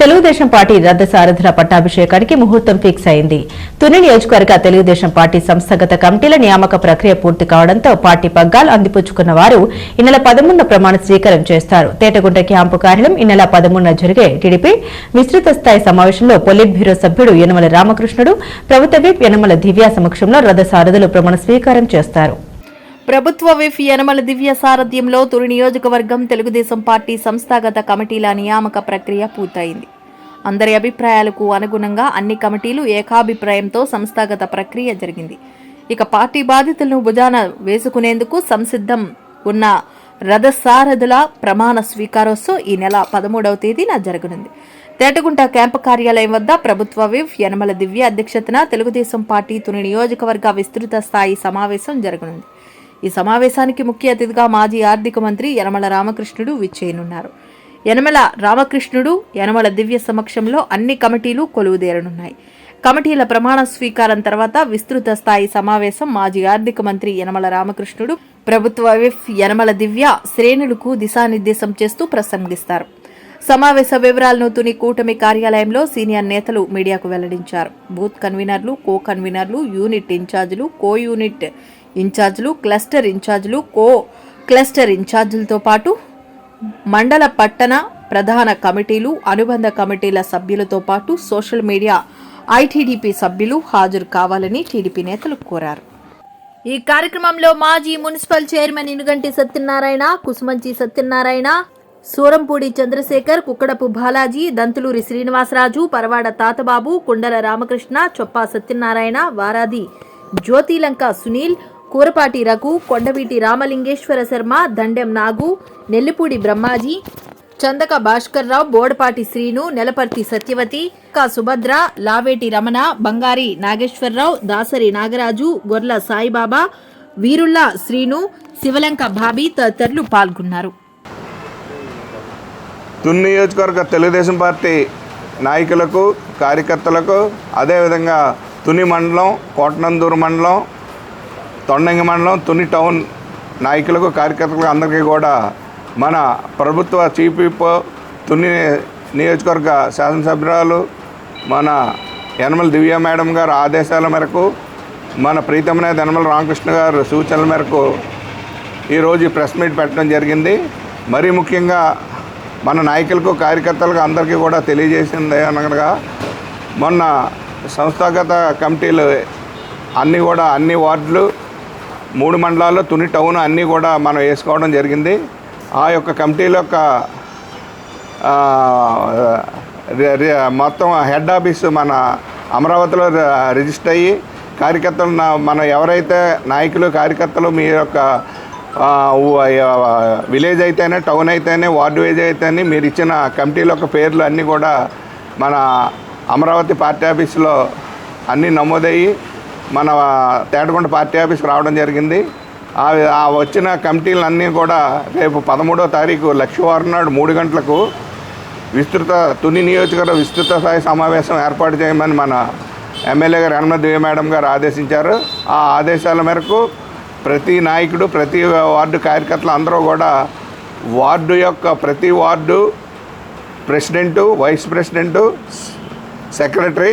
Telugu Desam party రద్ద సారథుల పట్టాభిషేకానికి ముహూర్తం fix అయింది. తుని నియోజకవర్గ తెలుగుదేశం పార్టీ సంస్థాగత కమిటీల నియామక ప్రక్రియ పూర్తి కావడంతో పార్టీ పగ్గాలు అందిపుచ్చుకున్న వారు ఈ నెల పదమూడున ప్రమాణ స్వీకారం చేస్తారు. తేటగుంట క్యాంపు కార్యాలయం ఈ నెల పదమూడున జరిగే టీడీపీ విస్తృత స్థాయి సమావేశంలో పొలిట్ బ్యూరో సభ్యుడు యనమల రామకృష్ణుడు ప్రభుత్వ విప్ యనమల దివ్య సమక్షంలో రథ సారథులు ప్రమాణ స్వీకారం చేస్తారు. ప్రభుత్వ విఫ్ యనమల దివ్య సారథ్యంలో తొలి నియోజకవర్గం తెలుగుదేశం పార్టీ సంస్థాగత కమిటీల నియామక ప్రక్రియ పూర్తయింది. అందరి అభిప్రాయాలకు అనుగుణంగా అన్ని కమిటీలు ఏకాభిప్రాయంతో సంస్థాగత ప్రక్రియ జరిగింది. ఇక పార్టీ బాధితులను భుజాన వేసుకునేందుకు సంసిద్ధం ఉన్న రథసారథుల ప్రమాణ స్వీకారోత్సవం ఈ నెల పదమూడవ తేదీన జరగనుంది. తేటగుంట క్యాంపు కార్యాలయం వద్ద ప్రభుత్వ విఫ్ యనమల దివ్య అధ్యక్షతన తెలుగుదేశం పార్టీ తుని నియోజకవర్గ విస్తృత స్థాయి సమావేశం జరగనుంది. ఈ సమావేశానికి ముఖ్య అతిథిగా మాజీ ఆర్థిక మంత్రి యనమల రామకృష్ణుడు విచ్చేయనున్నారు. యనమల రామకృష్ణుడు యనమల దివ్య సమక్షంలో అన్ని కమిటీలు కొలువుదేరనున్నాయి. కమిటీల ప్రమాణ స్వీకారం తర్వాత విస్తృత స్థాయి సమావేశం మాజీ ఆర్థిక మంత్రి యనమల రామకృష్ణుడు ప్రభుత్వ విఫ్ యనమల దివ్య శ్రేణులకు దిశానిర్దేశం చేస్తూ ప్రసంగిస్తారు. సమావేశ వివరాలను తుని కూటమి కార్యాలయంలో సీనియర్ నేతలు మీడియాకు వెల్లడించారు. బూత్ కన్వీనర్లు కో కన్వీనర్లు యూనిట్ ఇన్ఛార్జీలు కో యూనిట్ ఇన్ఛార్జీలు క్లస్టర్ ఇన్ఛార్జీలు కో క్లస్టర్ ఇన్ఛార్జీలతో పాటు మండల పట్టణ ప్రధాన కమిటీలు అనుబంధ కమిటీల సభ్యులతో పాటు సోషల్ మీడియా ఐటీడీపీ సభ్యులు హాజరు కావాలని టీడీపీ నేతలు కోరారు. ఈ కార్యక్రమంలో మాజీ మున్సిపల్ చైర్మన్ ఇనుగంటి సత్యనారాయణ కుసుమంచి సత్యనారాయణ సూరంపూడి చంద్రశేఖర్ కుక్కడపు బాలాజీ దంతులూరి శ్రీనివాసరాజు పరవాడ తాతబాబు కుండల రామకృష్ణ చొప్పా సత్యనారాయణ వారాది జ్యోతిలంక సునీల్ కూరపాటి రఘు కొండవీటి రామలింగేశ్వర శర్మ దండెం నాగు నెల్లిపూడి బ్రహ్మాజీ చందక భాస్కర్రావు బోడపాటి శ్రీను నెలపర్తి సత్యవతి కా సుభద్ర లావేటి రమణ బంగారి నాగేశ్వరరావు దాసరి నాగరాజు గొర్ల సాయిబాబా వీరుల్లా శ్రీను శివలంక బాబీ తదితరులు పాల్గొన్నారు. తున్ నియోజకవర్గ తెలుగుదేశం పార్టీ నాయకులకు కార్యకర్తలకు అదేవిధంగా తుని మండలం కోటనందూరు మండలం తొండంగి మండలం తుని టౌన్ నాయకులకు కార్యకర్తలకు అందరికీ కూడా మన ప్రభుత్వ చీఫ్ తుని నియోజకవర్గ శాసనసభ్యురాలు మన యనమల దివ్య మేడం గారు ఆదేశాల మేరకు మన ప్రీతమైన యనమల రామకృష్ణ గారు సూచనల మేరకు ఈరోజు ఈ ప్రెస్ మీట్ పెట్టడం జరిగింది. మరీ ముఖ్యంగా మన నాయకులకు కార్యకర్తలకు అందరికీ కూడా తెలియజేసింది అనగా మొన్న సంస్థాగత కమిటీలు అన్నీ కూడా అన్ని వార్డులు మూడు మండలాల్లో తుని టౌన్ అన్నీ కూడా మనం వేసుకోవడం జరిగింది. ఆ యొక్క కమిటీల యొక్క మొత్తం హెడ్ ఆఫీస్ మన అమరావతిలో రి- రిజిస్టర్ అయ్యి కార్యకర్తలు మనం మన ఎవరైతే నాయకులు కార్యకర్తలు మీ యొక్క విలేజ్ అయితేనే టౌన్ అయితేనే వార్డు వైజ్ అయితేనే మీరు ఇచ్చిన కమిటీల యొక్క పేర్లు అన్నీ కూడా మన అమరావతి పార్టీ ఆఫీస్లో అన్నీ నమోదయ్యి మన తేటకొండ పార్టీ ఆఫీస్కి రావడం జరిగింది. ఆ వచ్చిన కమిటీలన్నీ కూడా రేపు పదమూడో తారీఖు లక్షవారం నాడు మూడు గంటలకు విస్తృత తుని నియోజకవర్గ విస్తృత స్థాయి సమావేశం ఏర్పాటు చేయమని మన ఎమ్మెల్యే గారు యనమల దివ్య మేడం గారు ఆదేశించారు. ఆ ఆదేశాల మేరకు ప్రతి నాయకుడు ప్రతి వార్డు కార్యకర్తలు అందరూ కూడా వార్డు యొక్క ప్రతి ward president vice president secretary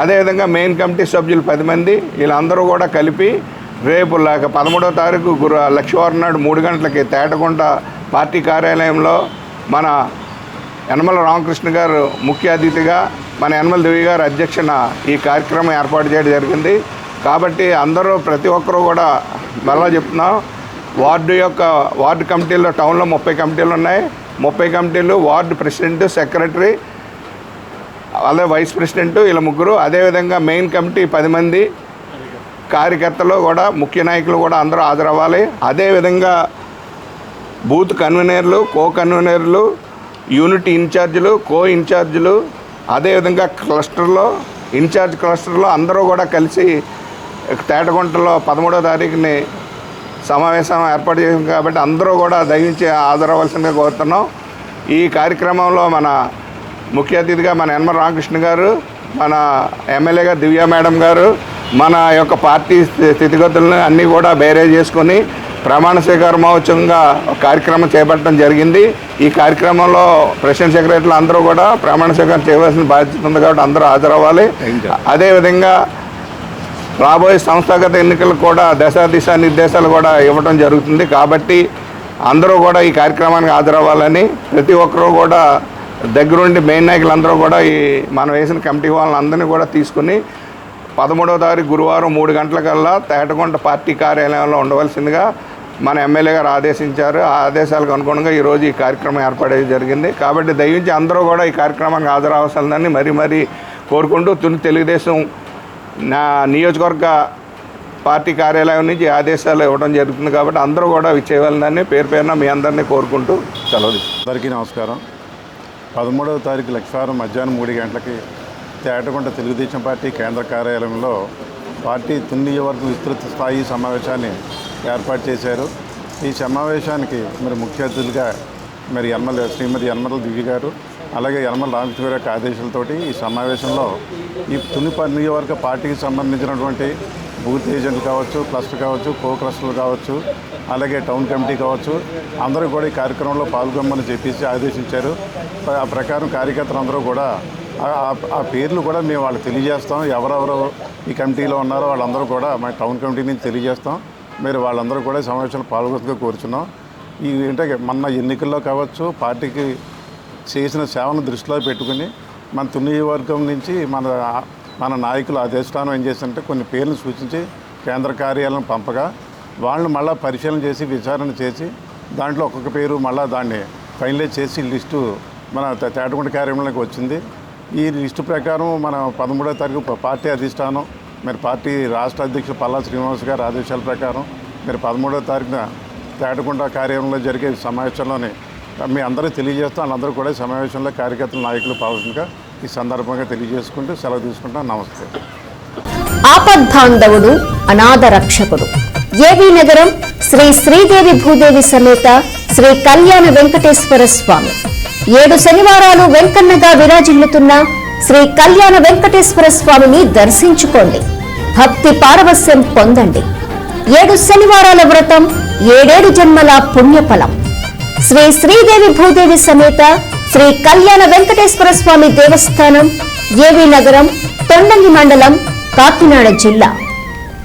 అదేవిధంగా మెయిన్ కమిటీ సభ్యులు పది మంది వీళ్ళందరూ కూడా కలిపి రేపు లేక పదమూడవ తారీఖు గురు లక్షవారం నాడు మూడు గంటలకి తేటగుంట పార్టీ కార్యాలయంలో మన యనమల రామకృష్ణ గారు ముఖ్య అతిథిగా మన యనమల దేవి గారు అధ్యక్షన ఈ కార్యక్రమం ఏర్పాటు చేయడం జరిగింది. కాబట్టి అందరూ ప్రతి ఒక్కరూ కూడా మళ్ళా చెప్తున్నాం వార్డు యొక్క వార్డు కమిటీలో టౌన్లో ముప్పై కమిటీలు ఉన్నాయి. ముప్పై కమిటీలు వార్డు ప్రెసిడెంట్ సెక్రటరీ అలాగే వైస్ ప్రెసిడెంట్ వీళ్ళ ముగ్గురు. అదేవిధంగా మెయిన్ కమిటీ పది మంది. కార్యకర్తలు కూడా ముఖ్య నాయకులు కూడా అందరూ హాజరవ్వాలి. అదేవిధంగా బూత్ కన్వీనర్లు కో కన్వీనర్లు యూనిట్ ఇన్ఛార్జీలు కో ఇన్ఛార్జీలు అదేవిధంగా క్లస్టర్లో ఇన్ఛార్జ్ క్లస్టర్లో అందరూ కూడా కలిసి తేటగుంటలో పదమూడో తారీఖుని సమావేశం ఏర్పాటు చేసాం కాబట్టి అందరూ కూడా దయించి హాజరవ్వాల్సిందిగా కోరుతున్నాం. ఈ కార్యక్రమంలో మన ముఖ్య అతిథిగా మన యనమల రామకృష్ణ గారు మన ఎమ్మెల్యేగా దివ్య మేడం గారు మన యొక్క పార్టీ స్థి- స్థితిగతులను అన్నీ కూడా బేరే చేసుకొని ప్రమాణ స్వీకార మహోత్సవంగా ఒక కార్యక్రమం చేపట్టడం జరిగింది. ఈ కార్యక్రమంలో ప్రెసిడెంట్ సెక్రటరీలు అందరూ కూడా ప్రమాణ స్వీకారం చేయవలసిన బాధ్యత ఉంది కాబట్టి అందరూ హాజరవ్వాలి. అదేవిధంగా రాబోయే సంస్థాగత ఎన్నికలకు కూడా దశ దిశా నిర్దేశాలు కూడా ఇవ్వడం జరుగుతుంది. కాబట్టి అందరూ కూడా ఈ కార్యక్రమానికి హాజరవ్వాలని ప్రతి ఒక్కరూ కూడా దగ్గరుండి మెయిన్ నాయకులందరూ కూడా ఈ మనం వేసిన కమిటీ వాళ్ళందరినీ కూడా తీసుకుని పదమూడవ తారీఖు గురువారం మూడు గంటలకల్లా తేటకొండ పార్టీ కార్యాలయంలో ఉండవలసిందిగా మన ఎమ్మెల్యే గారు ఆదేశించారు. ఆ ఆదేశాలకు అనుగుణంగా ఈరోజు ఈ కార్యక్రమం ఏర్పడేది జరిగింది. కాబట్టి దయించి అందరూ కూడా ఈ కార్యక్రమానికి హాజరవలసిందని మరీ మరీ కోరుకుంటూ తుని తెలుగుదేశం నా నియోజకవర్గ పార్టీ కార్యాలయం నుంచి ఆదేశాలు ఇవ్వడం జరుగుతుంది. కాబట్టి అందరూ కూడా విచ్చేయాలని పేరు పేరున మీ అందరినీ కోరుకుంటూ సెలవు అందరికీ నమస్కారం. పదమూడవ తారీఖు లక్షవారం మధ్యాహ్నం మూడు గంటలకి తేటగుంట తెలుగుదేశం పార్టీ కేంద్ర కార్యాలయంలో పార్టీ తున్నియవర్గ విస్తృత స్థాయి సమావేశాన్ని ఏర్పాటు చేశారు. ఈ సమావేశానికి మరి ముఖ్య అతిథులుగా మరి యనమల శ్రీమతి యనమల దివ్య గారు అలాగే యనమల రామకృష్ణ గారి యొక్క ఆదేశాలతోటి ఈ సమావేశంలో ఈ తుని నియోజకవర్గ పార్టీకి సంబంధించినటువంటి బూత్ ఏజెంట్లు కావచ్చు క్లస్టర్ కావచ్చు కో క్లస్టర్లు కావచ్చు అలాగే టౌన్ కమిటీ కావచ్చు అందరూ కూడా ఈ కార్యక్రమంలో పాల్గొమ్మని చెప్పేసి ఆదేశించారు. ఆ ప్రకారం కార్యకర్తలు అందరూ కూడా ఆ- పేర్లు కూడా మేము వాళ్ళకి తెలియజేస్తాం. ఎవరెవరు ఈ కమిటీలో ఉన్నారో వాళ్ళందరూ కూడా మా టౌన్ కమిటీ నుంచి తెలియజేస్తాం. మీరు వాళ్ళందరూ కూడా సమావేశంలో పాల్గొనగా కోరుచున్నాం. ఈ అంటే మొన్న ఎన్నికల్లో కావచ్చు పార్టీకి చేసిన సేవను దృష్టిలో పెట్టుకుని మన తుని వర్గం నుంచి మన మన నాయకులు అధిష్టానం ఏం చేస్తుంటే కొన్ని పేర్లు సూచించి కేంద్ర కార్యాలయం పంపగా వాళ్ళు మళ్ళీ పరిశీలన చేసి విచారణ చేసి దాంట్లో ఒక్కొక్క పేరు మళ్ళీ దాన్ని ఫైనలైజ్ చేసి లిస్టు మన తే- తేటగుంట కార్యాలయంలోకి వచ్చింది. ఈ లిస్టు ప్రకారం మన పదమూడో తారీఖు పార్టీ అధిష్టానం మరి పార్టీ రాష్ట్ర అధ్యక్షుడు పల్లా శ్రీనివాస్ గారి ఆదేశాల ప్రకారం మీరు పదమూడో తారీఖున తేటగుంట కార్యాలయంలో జరిగే సమావేశంలోని మీ అందరూ తెలియజేస్తాం వాళ్ళందరూ కూడా సమావేశంలో కార్యకర్తల నాయకులు పాల్గొనగా ఈ సందర్భంగా తెలియజేసుకుంటూ సెలవు తీసుకుంటాను నమస్తే. ఆపద్బాంధవుడు అనాథ రక్షకుడు. ఏవి నగరం శ్రీ శ్రీదేవి భూదేవి సమేత శ్రీ కళ్యాణ వెంకటేశ్వర స్వామి. ఏడు శనివారాలు వెంకన్నగా విరాజిల్లుతున్న శ్రీ కళ్యాణ వెంకటేశ్వర స్వామిని దర్శించుకోండి. భక్తి పారవస్యం పొందండి. ఏడు శనివారాల వ్రతం ఏడేడు జన్మల పుణ్యఫలం. శ్రీ శ్రీదేవి భూదేవి సమేత శ్రీ కళ్యాణ వెంకటేశ్వర స్వామి దేవస్థానం ఏవి నగరం తొండంగి మండలం కాకినాడ జిల్లా.